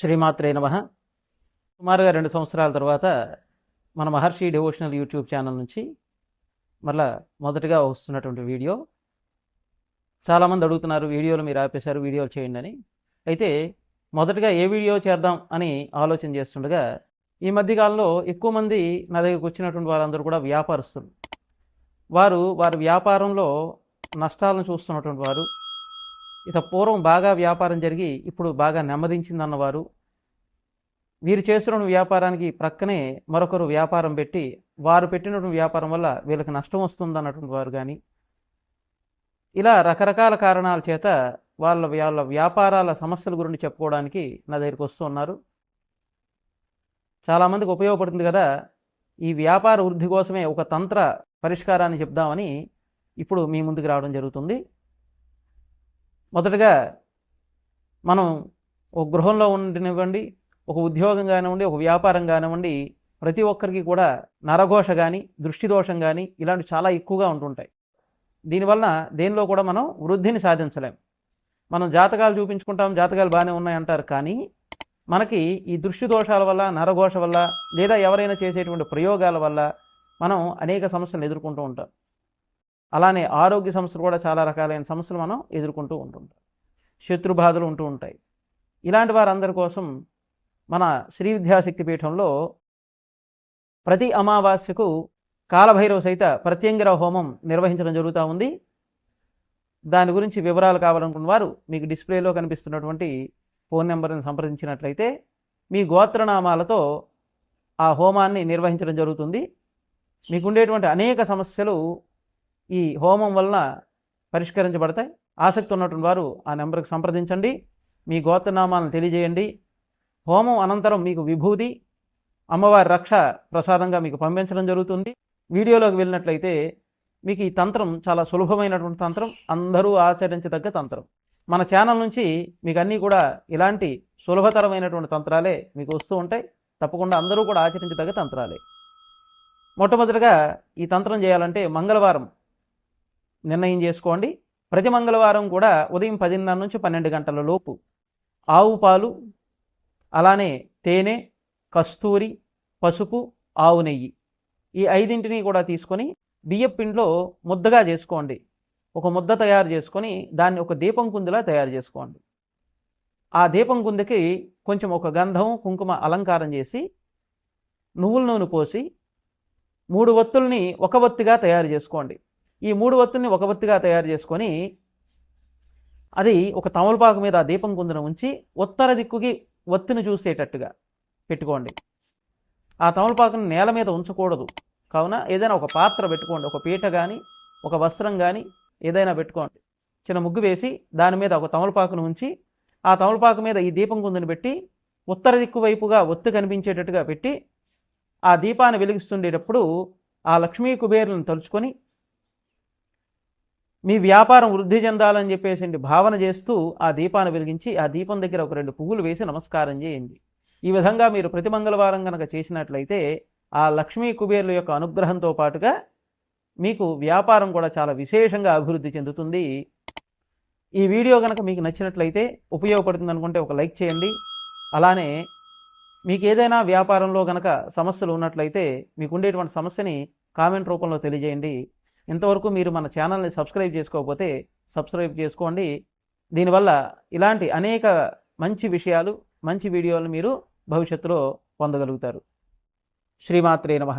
శ్రీమాత్రే నమ. సుమారుగా రెండు సంవత్సరాల తర్వాత మన మహర్షి డివోషనల్ యూట్యూబ్ ఛానల్ నుంచి మరలా మొదటగా వస్తున్నటువంటి వీడియో. చాలామంది అడుగుతున్నారు వీడియోలు మీరు ఆపేశారు వీడియోలు చేయండి అని. అయితే మొదటగా ఏ వీడియో చేద్దాం అని ఆలోచన చేస్తుండగా ఈ మధ్యకాలంలో ఎక్కువ మంది నా దగ్గరకు వచ్చినటువంటి వారందరూ కూడా వ్యాపారస్తులు. వారు వారి వ్యాపారంలో నష్టాలను చూస్తున్నటువంటి వారు ఇత పూర్వం బాగా వ్యాపారం జరిగి ఇప్పుడు బాగా నెమ్మదించిందన్నవారు. వీరు చేస్తున్న వ్యాపారానికి ప్రక్కనే మరొకరు వ్యాపారం పెట్టి వారు పెట్టినటువంటి వ్యాపారం వల్ల వీళ్ళకి నష్టం వస్తుందన్నటువంటి వారు కానీ ఇలా రకరకాల కారణాల చేత వాళ్ళ వాళ్ళ వ్యాపారాల సమస్యల గురించి చెప్పుకోవడానికి నా దగ్గరికి వస్తూ ఉన్నారు. చాలామందికి ఉపయోగపడుతుంది కదా ఈ వ్యాపార వృద్ధి కోసమే ఒక తంత్ర పరిష్కారాన్ని చెప్దామని ఇప్పుడు మీ ముందుకు రావడం జరుగుతుంది. మొదటగా మనం ఒక గృహంలో ఉండినివ్వండి ఒక ఉద్యోగం కానివ్వండి ఒక వ్యాపారం కానివ్వండి ప్రతి ఒక్కరికి కూడా నరఘోష కానీ దృష్టి దోషం కానీ ఇలాంటివి చాలా ఎక్కువగా ఉంటుంటాయి. దీనివల్ల దేనిలో కూడా మనం వృద్ధిని సాధించలేం. మనం జాతకాలు చూపించుకుంటాం జాతకాలు బాగానే ఉన్నాయంటారు కానీ మనకి ఈ దృష్టి దోషాల వల్ల నరఘోష వల్ల లేదా ఎవరైనా చేసేటువంటి ప్రయోగాల వల్ల మనం అనేక సమస్యలు ఎదుర్కొంటూ ఉంటాం. అలానే ఆరోగ్య సమస్యలు కూడా చాలా రకాలైన సమస్యలు మనం ఎదుర్కొంటూ ఉంటుంటాం. శత్రు బాధలు ఉంటూ ఉంటాయి. ఇలాంటి వారందరి కోసం మన శ్రీ విద్యాశక్తి పీఠంలో ప్రతి అమావాస్యకు కాలభైరవ సహిత ప్రత్యంగిర హోమం నిర్వహించడం జరుగుతూ ఉంది. దాని గురించి వివరాలు కావాలనుకున్న వారు మీకు డిస్ప్లేలో కనిపిస్తున్నటువంటి ఫోన్ నెంబర్ని సంప్రదించినట్లయితే మీ గోత్రనామాలతో ఆ హోమాన్ని నిర్వహించడం జరుగుతుంది. మీకుండేటువంటి అనేక సమస్యలు ఈ హోమం వలన పరిష్కరించబడతాయి. ఆసక్తి ఉన్నటువంటి వారు ఆ నెంబర్కి సంప్రదించండి. మీ గోత్రనామాలను తెలియజేయండి. హోమం అనంతరం మీకు విభూది అమ్మవారి రక్ష ప్రసాదంగా మీకు పంపించడం జరుగుతుంది. వీడియోలోకి వెళ్ళినట్లయితే మీకు ఈ తంత్రం చాలా సులభమైనటువంటి తంత్రం అందరూ ఆచరించదగ్గ తంత్రం. మన ఛానల్ నుంచి మీకు అన్నీ కూడా ఇలాంటి సులభతరమైనటువంటి తంత్రాలే మీకు వస్తూ ఉంటాయి. తప్పకుండా అందరూ కూడా ఆచరించదగ్గ తంత్రాలే. మొట్టమొదటిగా ఈ తంత్రం చేయాలంటే మంగళవారం నిర్ణయం చేసుకోండి. ప్రతి మంగళవారం కూడా ఉదయం పదిన్నర నుంచి పన్నెండు గంటల లోపు ఆవు పాలు అలానే తేనె కస్తూరి పసుపు ఆవు నెయ్యి ఈ ఐదింటిని కూడా తీసుకొని బియ్యం పిండిలో ముద్దగా చేసుకోండి. ఒక ముద్ద తయారు చేసుకొని దాన్ని ఒక దీపం కుందిలా తయారు చేసుకోండి. ఆ దీపం కుందికి కొంచెం ఒక గంధం కుంకుమ అలంకారం చేసి నువ్వుల నూనె పోసి మూడు ఒత్తుల్ని ఒక ఒత్తిగా తయారు చేసుకోండి. ఈ మూడు వత్తుల్ని ఒక వత్తుగా తయారు చేసుకొని అది ఒక తమలపాకు మీద ఆ దీపం కుందున ఉంచి ఉత్తర దిక్కుకి ఒత్తిని చూసేటట్టుగా పెట్టుకోండి. ఆ తమలపాకుని నేల మీద ఉంచకూడదు. కావున ఏదైనా ఒక పాత్ర పెట్టుకోండి. ఒక పీట కానీ ఒక వస్త్రం కానీ ఏదైనా పెట్టుకోండి. చిన్న ముగ్గు వేసి దాని మీద ఒక తమలపాకును ఉంచి ఆ తమలపాకు మీద ఈ దీపం కుందుని పెట్టి ఉత్తర దిక్కు వైపుగా ఒత్తు కనిపించేటట్టుగా పెట్టి ఆ దీపాన్ని వెలిగిస్తుండేటప్పుడు ఆ లక్ష్మీ కుబేరులను తలుచుకొని మీ వ్యాపారం వృద్ధి చెందాలని చెప్పేసి భావన చేస్తూ ఆ దీపాన్ని వెలిగించి ఆ దీపం దగ్గర ఒక రెండు పువ్వులు వేసి నమస్కారం చేయండి. ఈ విధంగా మీరు ప్రతి మంగళవారం కనుక చేసినట్లయితే ఆ లక్ష్మీ కుబేరుల యొక్క అనుగ్రహంతో పాటుగా మీకు వ్యాపారం కూడా చాలా విశేషంగా అభివృద్ధి చెందుతుంది. ఈ వీడియో కనుక మీకు నచ్చినట్లయితే ఉపయోగపడుతుంది అనుకుంటే ఒక లైక్ చేయండి. అలానే మీకు ఏదైనా వ్యాపారంలో కనుక సమస్యలు ఉన్నట్లయితే మీకు ఉండేటువంటి సమస్యని కామెంట్ రూపంలో తెలియజేయండి. ఇంతవరకు మీరు మన ఛానల్ని సబ్స్క్రైబ్ చేసుకోకపోతే సబ్స్క్రైబ్ చేసుకోండి. దీనివల్ల ఇలాంటి అనేక మంచి విషయాలు మంచి వీడియోలు మీరు భవిష్యత్తులో పొందగలుగుతారు. శ్రీమాత్రే నమ.